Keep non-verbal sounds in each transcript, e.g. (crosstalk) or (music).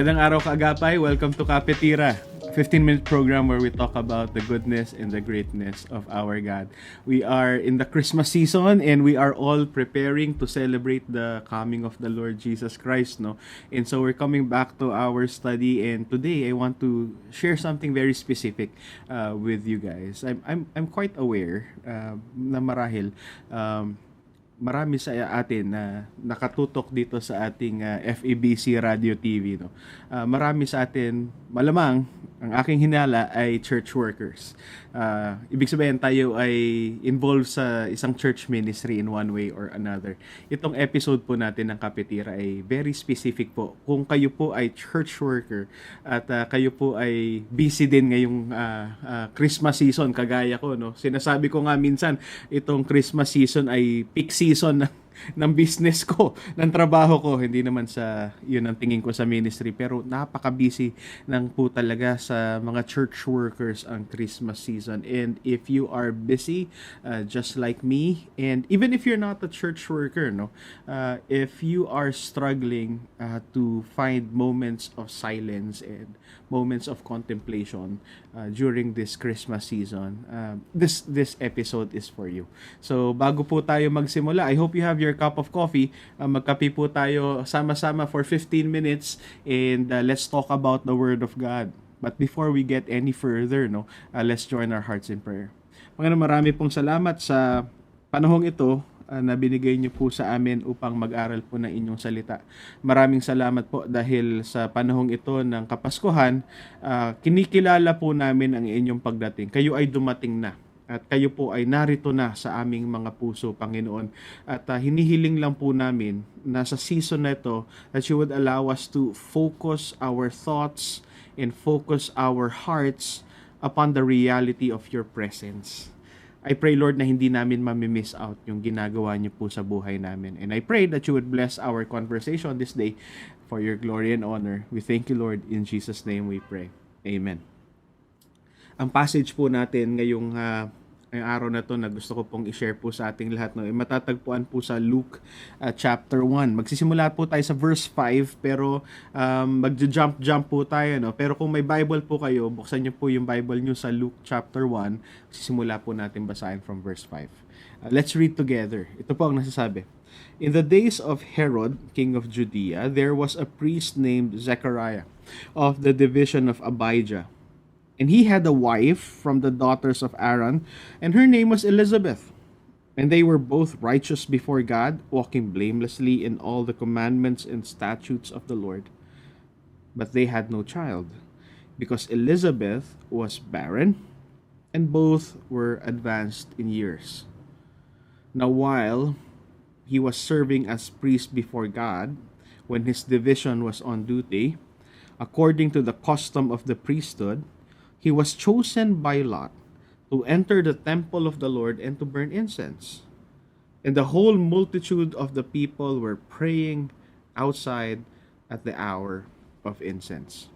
Magandang araw kaagapay. Welcome to Kapitira. 15-minute program where we talk about the goodness and the greatness of our God. We are in the Christmas season and we are all preparing to celebrate the coming of the Lord Jesus Christ, no? And so we're coming back to our study and today I want to share something very specific uh, with you guys. I'm I'm I'm quite aware uh, na marahil um, marami sa atin na nakatutok dito sa ating uh, FEBC Radio TV no. Uh, marami sa atin malamang ang aking hinala ay church workers. Uh, ibig sabihin tayo ay involved sa isang church ministry in one way or another. Itong episode po natin ng Kapitira ay very specific po. Kung kayo po ay church worker at uh, kayo po ay busy din ngayong uh, uh, Christmas season kagaya ko no. Sinasabi ko nga minsan itong Christmas season ay peak season Son. Ng business ko, (laughs) ng trabaho ko. Hindi naman sa, yun ang tingin ko sa ministry. Pero napaka-busy ng po talaga sa mga church workers ang Christmas season. And if you are busy, uh, just like me, and even if you're not a church worker, no, uh, if you are struggling uh, to find moments of silence and moments of contemplation uh, during this Christmas season, uh, this this episode is for you. So bago po tayo magsimula, I hope you have your cup of coffee. Uh, magkape po tayo sama-sama for 15 minutes and uh, let's talk about the Word of God. But before we get any further, no, uh, let's join our hearts in prayer. Panginoon, marami pong salamat sa panahong ito uh, na binigay niyo po sa amin upang mag-aral po ng inyong salita. Maraming salamat po dahil sa panahong ito ng Kapaskuhan, uh, kinikilala po namin ang inyong pagdating. Kayo ay dumating na at kayo po ay narito na sa aming mga puso, Panginoon. At uh, hinihiling lang po namin na sa season na ito that you would allow us to focus our thoughts and focus our hearts upon the reality of your presence. I pray, Lord, na hindi namin mamimiss out yung ginagawa niyo po sa buhay namin. And I pray that you would bless our conversation this day for your glory and honor. We thank you, Lord. In Jesus' name we pray. Amen. Ang passage po natin ngayong uh, ngayong araw na to na gusto ko pong i-share po sa ating lahat no, eh, matatagpuan po sa Luke uh, chapter 1. Magsisimula po tayo sa verse 5 pero um, magja-jump jump po tayo no. Pero kung may Bible po kayo, buksan niyo po yung Bible niyo sa Luke chapter 1. Sisimula po natin basahin from verse 5. Uh, let's read together. Ito po ang nasasabi. In the days of Herod, king of Judea, there was a priest named Zechariah of the division of Abijah And he had a wife from the daughters of Aaron, and her name was Elizabeth. And they were both righteous before God, walking blamelessly in all the commandments and statutes of the Lord. But they had no child, because Elizabeth was barren, and both were advanced in years. Now, while he was serving as priest before God, when his division was on duty, according to the custom of the priesthood, he was chosen by Lot to enter the temple of the Lord and to burn incense. And the whole multitude of the people were praying outside at the hour of incense.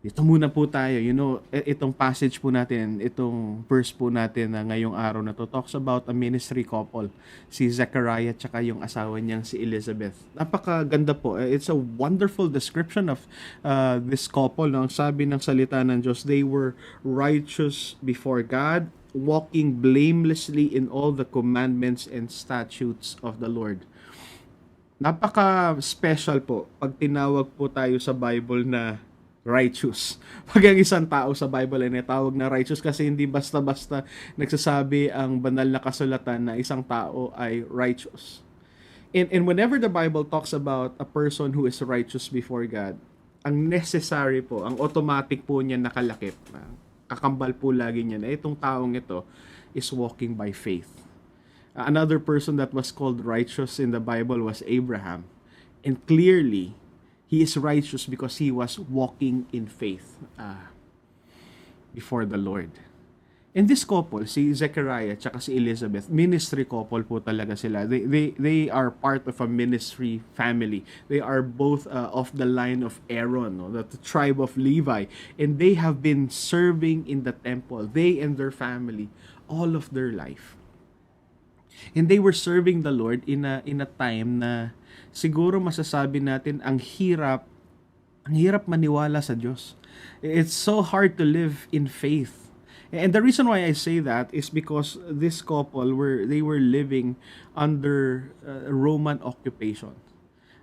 Ito muna po tayo, you know, itong passage po natin, itong verse po natin na ngayong araw na to talks about a ministry couple, si Zechariah at yung asawa niyang si Elizabeth. Napakaganda po. It's a wonderful description of uh, this couple. No? Sabi ng salita ng Diyos, they were righteous before God, walking blamelessly in all the commandments and statutes of the Lord napaka-special po pag tinawag po tayo sa Bible na righteous. (laughs) Pag ang isang tao sa Bible ay natawag na righteous kasi hindi basta-basta nagsasabi ang banal na kasulatan na isang tao ay righteous. And, and whenever the Bible talks about a person who is righteous before God, ang necessary po, ang automatic po niya nakalakip, kakambal po lagi niya na itong taong ito is walking by faith. Another person that was called righteous in the Bible was Abraham. And clearly, he is righteous because he was walking in faith uh, before the Lord. And this couple, si Zechariah at si Elizabeth, ministry couple po talaga sila. They, they, they are part of a ministry family. They are both uh, of the line of Aaron, no? the, the tribe of Levi. And they have been serving in the temple, they and their family, all of their life. And they were serving the Lord in a, in a time na siguro masasabi natin ang hirap ang hirap maniwala sa Diyos. It's so hard to live in faith. And the reason why I say that is because this couple were they were living under uh, Roman occupation.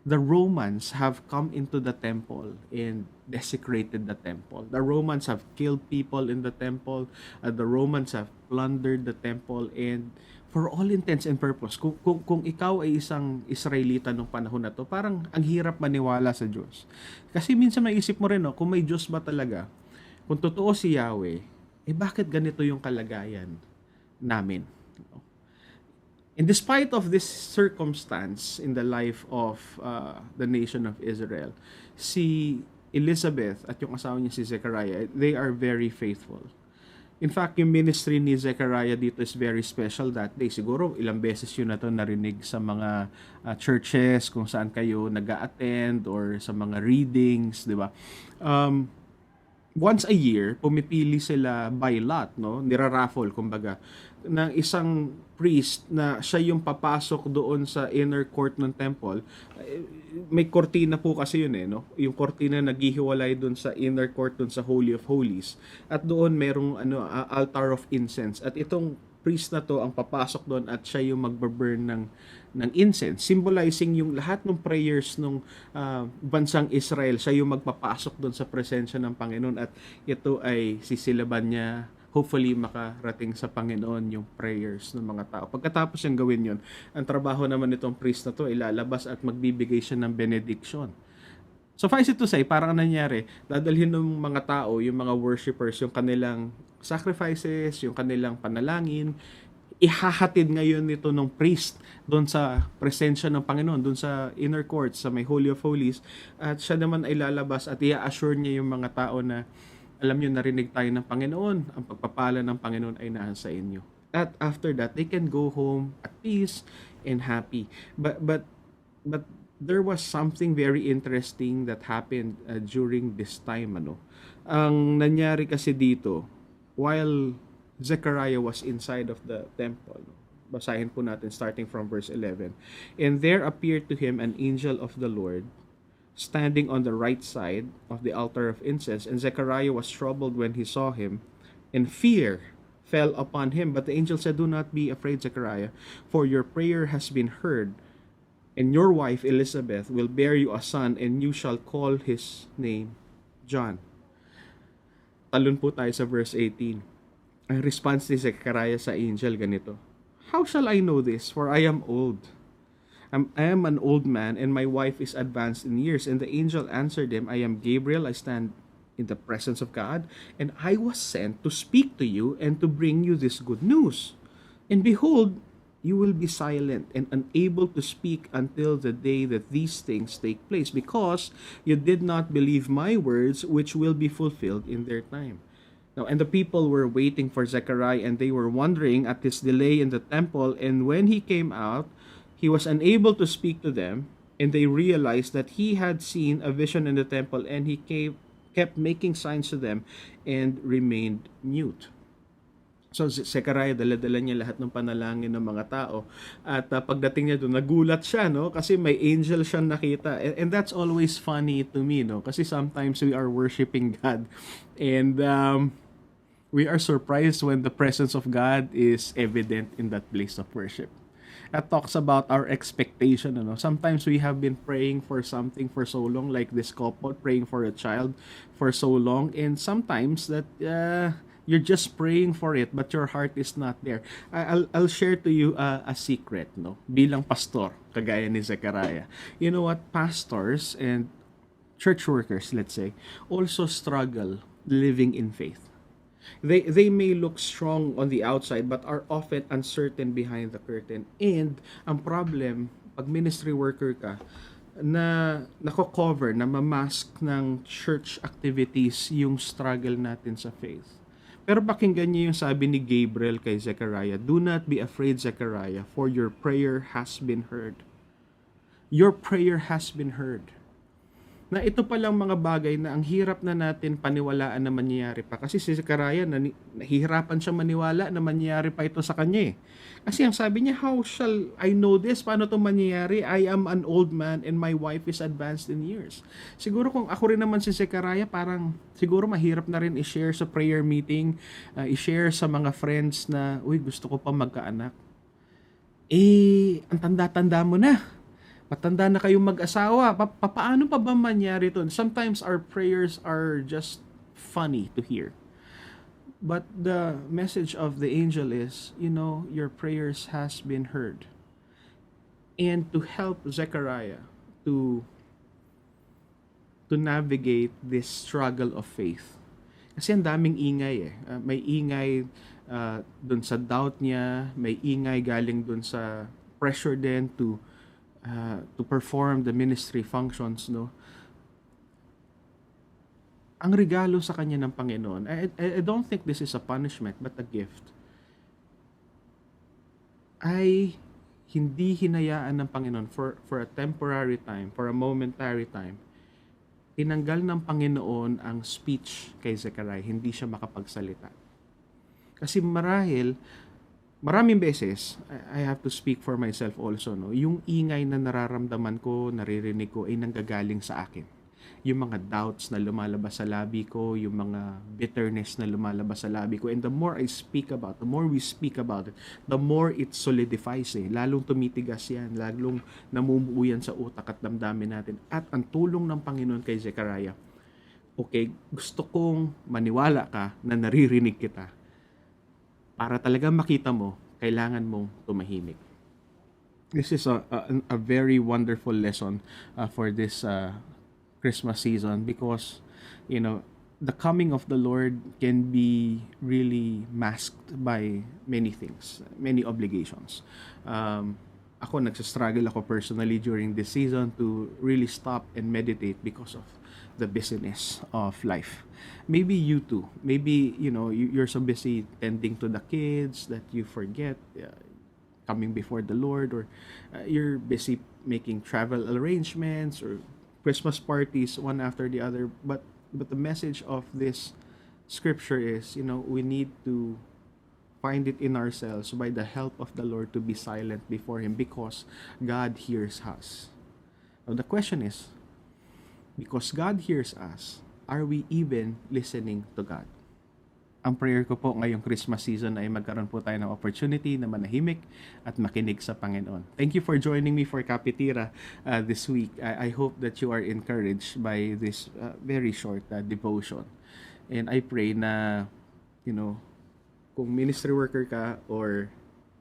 The Romans have come into the temple and desecrated the temple. The Romans have killed people in the temple. Uh, the Romans have plundered the temple and for all intents and purpose, kung, kung, kung ikaw ay isang Israelita nung panahon na to, parang ang hirap maniwala sa Diyos. Kasi minsan maisip mo rin, no, kung may Diyos ba talaga, kung totoo si Yahweh, eh bakit ganito yung kalagayan namin? And despite of this circumstance in the life of uh, the nation of Israel, si Elizabeth at yung asawa niya si Zechariah, they are very faithful. In fact, yung ministry ni Zechariah dito is very special that day. Siguro ilang beses yun na to narinig sa mga uh, churches kung saan kayo nag attend or sa mga readings, di ba? Um, once a year, pumipili sila by lot, no? Niraraffle, kumbaga, ng isang priest na siya yung papasok doon sa inner court ng temple. Eh, may kortina po kasi yun eh, no? Yung kortina naghihiwalay doon sa inner court doon sa Holy of Holies. At doon merong ano altar of incense. At itong priest na to ang papasok doon at siya yung magbaburn ng ng incense symbolizing yung lahat ng prayers ng uh, bansang Israel siya yung magpapasok doon sa presensya ng Panginoon at ito ay sisilaban niya hopefully makarating sa Panginoon yung prayers ng mga tao. Pagkatapos yung gawin yon, ang trabaho naman nitong priest na to ilalabas at magbibigay siya ng benediction. Suffice it to say, parang nangyari, dadalhin ng mga tao, yung mga worshippers, yung kanilang sacrifices, yung kanilang panalangin, ihahatid ngayon nito ng priest doon sa presensya ng Panginoon, doon sa inner court, sa may Holy of Holies, at siya naman ay lalabas at i-assure niya yung mga tao na alam niyo narinig tayo ng Panginoon, ang pagpapala ng Panginoon ay nasa inyo. At after that, they can go home at peace and happy. But but but there was something very interesting that happened uh, during this time ano. Ang nangyari kasi dito while Zechariah was inside of the temple. Basahin po natin starting from verse 11. And there appeared to him an angel of the Lord standing on the right side of the altar of incense. And Zechariah was troubled when he saw him, and fear fell upon him. But the angel said, Do not be afraid, Zechariah, for your prayer has been heard, and your wife Elizabeth will bear you a son, and you shall call his name John. Talon po tayo sa verse 18. Ang response ni Zechariah sa angel ganito, How shall I know this? For I am old I am an old man, and my wife is advanced in years. And the angel answered him, I am Gabriel, I stand in the presence of God, and I was sent to speak to you and to bring you this good news. And behold, you will be silent and unable to speak until the day that these things take place, because you did not believe my words, which will be fulfilled in their time. Now, and the people were waiting for Zechariah, and they were wondering at his delay in the temple. And when he came out, he was unable to speak to them, and they realized that he had seen a vision in the temple, and he came, kept making signs to them and remained mute. So, si Zechariah, dala-dala niya lahat ng panalangin ng mga tao. At uh, pagdating niya doon, nagulat siya, no? Kasi may angel siyang nakita. And, and that's always funny to me, no? Kasi sometimes we are worshiping God. And um, we are surprised when the presence of God is evident in that place of worship that talks about our expectation. Ano? Sometimes we have been praying for something for so long, like this couple praying for a child for so long, and sometimes that uh, you're just praying for it, but your heart is not there. I'll, I'll share to you uh, a secret, no? Bilang pastor, kagaya ni Zechariah. You know what? Pastors and church workers, let's say, also struggle living in faith They, they may look strong on the outside but are often uncertain behind the curtain. And ang problem, pag ministry worker ka, na nako-cover, na mamask ng church activities yung struggle natin sa faith. Pero pakinggan niyo yung sabi ni Gabriel kay Zechariah, Do not be afraid, Zechariah, for your prayer has been heard. Your prayer has been heard. Na ito palang mga bagay na ang hirap na natin paniwalaan na mangyayari pa. Kasi si Zechariah, nahihirapan siya maniwala na mangyayari pa ito sa kanya eh. Kasi ang sabi niya, how shall I know this? Paano ito mangyayari? I am an old man and my wife is advanced in years. Siguro kung ako rin naman si Zechariah, parang siguro mahirap na rin i-share sa prayer meeting, uh, i-share sa mga friends na, uy, gusto ko pa magkaanak. Eh, ang tanda-tanda mo na matanda na kayong mag-asawa, pa- pa- paano pa ba mangyari to? Sometimes our prayers are just funny to hear. But the message of the angel is, you know, your prayers has been heard. And to help Zechariah to to navigate this struggle of faith. Kasi ang daming ingay eh. Uh, may ingay uh, dun sa doubt niya, may ingay galing dun sa pressure din to uh, to perform the ministry functions, no? Ang regalo sa kanya ng Panginoon, I, I, I don't think this is a punishment, but a gift. Ay hindi hinayaan ng Panginoon for, for a temporary time, for a momentary time, tinanggal ng Panginoon ang speech kay Zechariah, hindi siya makapagsalita. Kasi marahil, maraming beses, I have to speak for myself also, no? Yung ingay na nararamdaman ko, naririnig ko, ay nanggagaling sa akin. Yung mga doubts na lumalabas sa labi ko, yung mga bitterness na lumalabas sa labi ko. And the more I speak about, the more we speak about it, the more it solidifies eh. Lalong tumitigas yan, lalong namumuo yan sa utak at damdamin natin. At ang tulong ng Panginoon kay Zechariah, okay, gusto kong maniwala ka na naririnig kita para talaga makita mo, kailangan mong tumahimik. This is a, a, a very wonderful lesson uh, for this uh, Christmas season because, you know, the coming of the Lord can be really masked by many things, many obligations. Um, ako, nagsastruggle ako personally during this season to really stop and meditate because of the busyness of life. Maybe you too. Maybe, you know, you, you're so busy tending to the kids that you forget uh, coming before the Lord or uh, you're busy making travel arrangements or Christmas parties one after the other. But but the message of this scripture is, you know, we need to find it in ourselves by the help of the Lord to be silent before Him because God hears us. Now the question is, because God hears us, are we even listening to God? Ang prayer ko po ngayong Christmas season ay magkaroon po tayo ng opportunity na manahimik at makinig sa Panginoon. Thank you for joining me for Kapitira uh, this week. I, I hope that you are encouraged by this uh, very short uh, devotion. And I pray na, you know, kung ministry worker ka or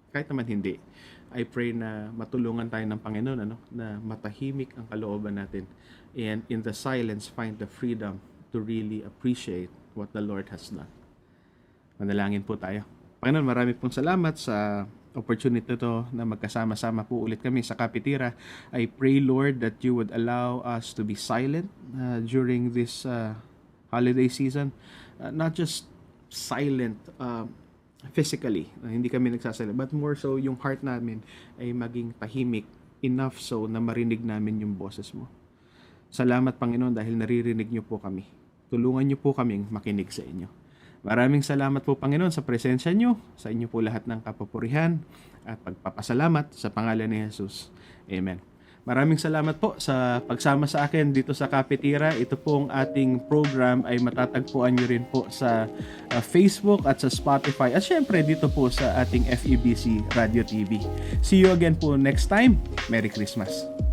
kahit naman hindi, I pray na matulungan tayo ng Panginoon ano, na matahimik ang kalooban natin and in the silence find the freedom to really appreciate what the Lord has done. Manalangin po tayo. Panginoon, marami pong salamat sa opportunity to na magkasama-sama po ulit kami sa Kapitira. I pray, Lord, that you would allow us to be silent uh, during this uh, holiday season. Uh, not just silent uh, physically, uh, hindi kami nagsasalita, but more so yung heart namin ay maging tahimik enough so na marinig namin yung boses mo. Salamat, Panginoon, dahil naririnig niyo po kami. Tulungan niyo po kaming makinig sa inyo. Maraming salamat po Panginoon sa presensya niyo, sa inyo po lahat ng kapupurihan at pagpapasalamat sa pangalan ni Jesus. Amen. Maraming salamat po sa pagsama sa akin dito sa Kapitira. Ito pong ating program ay matatagpuan nyo rin po sa uh, Facebook at sa Spotify at syempre dito po sa ating FEBC Radio TV. See you again po next time. Merry Christmas.